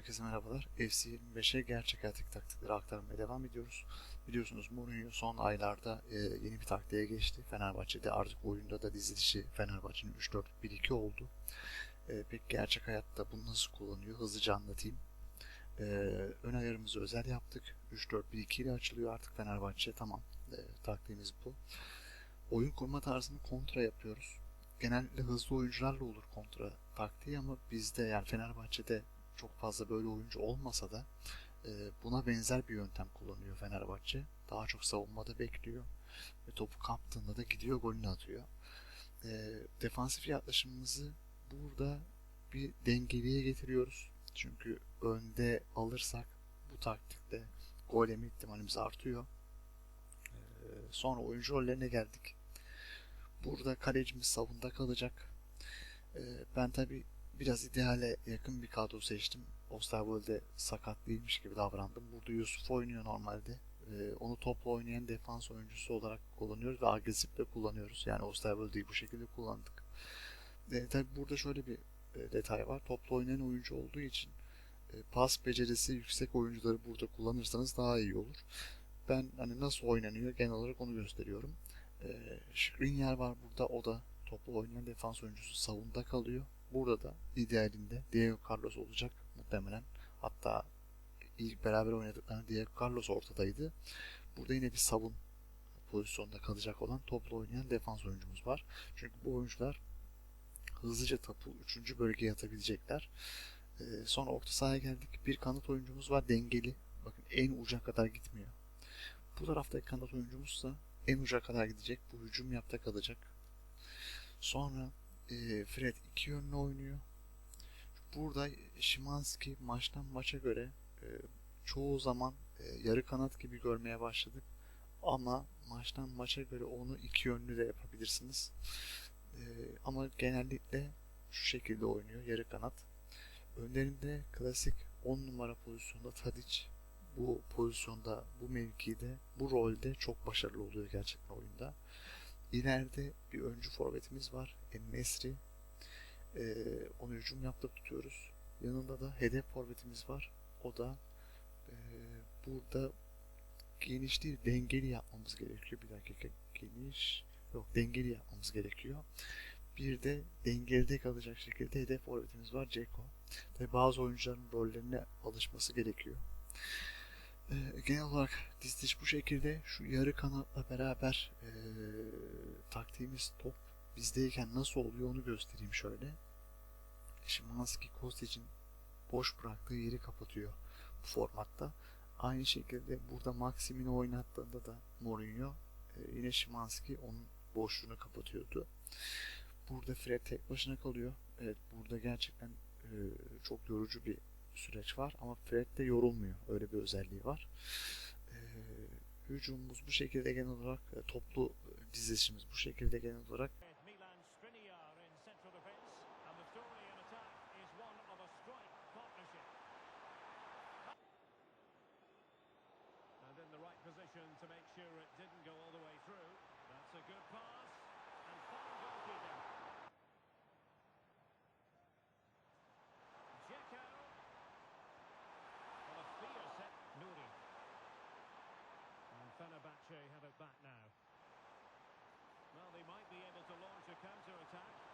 herkese merhabalar. FC 25'e gerçek hayatlık taktikleri aktarmaya devam ediyoruz. Biliyorsunuz Mourinho son aylarda e, yeni bir taktiğe geçti. Fenerbahçe'de artık oyunda da dizilişi Fenerbahçe'nin 3-4-1-2 oldu. E, peki gerçek hayatta bunu nasıl kullanıyor? Hızlıca anlatayım. E, ön ayarımızı özel yaptık. 3-4-1-2 ile açılıyor artık Fenerbahçe. Tamam. E, taktiğimiz bu. Oyun kurma tarzını kontra yapıyoruz genellikle hızlı oyuncularla olur kontra taktiği ama bizde yani Fenerbahçe'de çok fazla böyle oyuncu olmasa da e, buna benzer bir yöntem kullanıyor Fenerbahçe. Daha çok savunmada bekliyor ve topu kaptığında da gidiyor golünü atıyor. E, defansif yaklaşımımızı burada bir dengeliye getiriyoruz. Çünkü önde alırsak bu taktikte gol yeme ihtimalimiz artıyor. E, sonra oyuncu rollerine geldik. Burada kalecimiz savunda kalacak. Ee, ben tabi biraz ideale yakın bir kadro seçtim. Osterwold'e sakat değilmiş gibi davrandım. Burada Yusuf oynuyor normalde. Ee, onu topla oynayan defans oyuncusu olarak kullanıyoruz ve agresif de kullanıyoruz. Yani Osterwold'i bu şekilde kullandık. Ee, tabi burada şöyle bir e, detay var. Topla oynayan oyuncu olduğu için e, pas becerisi yüksek oyuncuları burada kullanırsanız daha iyi olur. Ben hani nasıl oynanıyor genel olarak onu gösteriyorum. E, Skriniar var burada. O da toplu oynayan defans oyuncusu savunda kalıyor. Burada da idealinde Diego Carlos olacak muhtemelen. Hatta ilk beraber oynadıklarında Diego Carlos ortadaydı. Burada yine bir savun pozisyonda kalacak olan toplu oynayan defans oyuncumuz var. Çünkü bu oyuncular hızlıca topu 3. bölgeye atabilecekler. Ee, sonra orta sahaya geldik. Bir kanat oyuncumuz var dengeli. Bakın en uca kadar gitmiyor. Bu taraftaki kanat oyuncumuzsa en uca kadar gidecek. Bu hücum yapta kalacak. Sonra e, Fred iki yönlü oynuyor. Burada Şimanski maçtan maça göre e, çoğu zaman e, yarı kanat gibi görmeye başladık. Ama maçtan maça göre onu iki yönlü de yapabilirsiniz. E, ama genellikle şu şekilde oynuyor yarı kanat. Önlerinde klasik 10 numara pozisyonda Tadic bu pozisyonda, bu mevkide, bu rolde çok başarılı oluyor gerçekten oyunda. İleride bir öncü forvetimiz var. En-Nesri. Ee, onu hücum yaptı tutuyoruz. Yanında da hedef forvetimiz var. O da e, burada geniş değil, dengeli yapmamız gerekiyor. Bir dakika geniş yok dengeli yapmamız gerekiyor. Bir de dengede kalacak şekilde hedef forvetimiz var Ceko. Tabi bazı oyuncuların rollerine alışması gerekiyor. Ee, genel olarak diziliş bu şekilde. Şu yarı kanatla beraber e, taktiğimiz top bizdeyken nasıl oluyor onu göstereyim şöyle. Şimanski Kostic'in boş bıraktığı yeri kapatıyor bu formatta. Aynı şekilde burada Maxim'ini oynattığında da Mourinho e, yine Şimanski onun boşluğunu kapatıyordu. Burada Fred tek başına kalıyor. Evet burada gerçekten e, çok yorucu bir süreç var ama Fred de yorulmuyor. Öyle bir özelliği var. E, hücumumuz bu şekilde genel olarak e, toplu dizilişimiz bu şekilde genel olarak sure it didn't go all the way through. That's a good pass, and fine goalkeeping. Dzeko. Well, a fierce set. Nouri. And Fenerbahce have it back now. Well, they might be able to launch a counter-attack.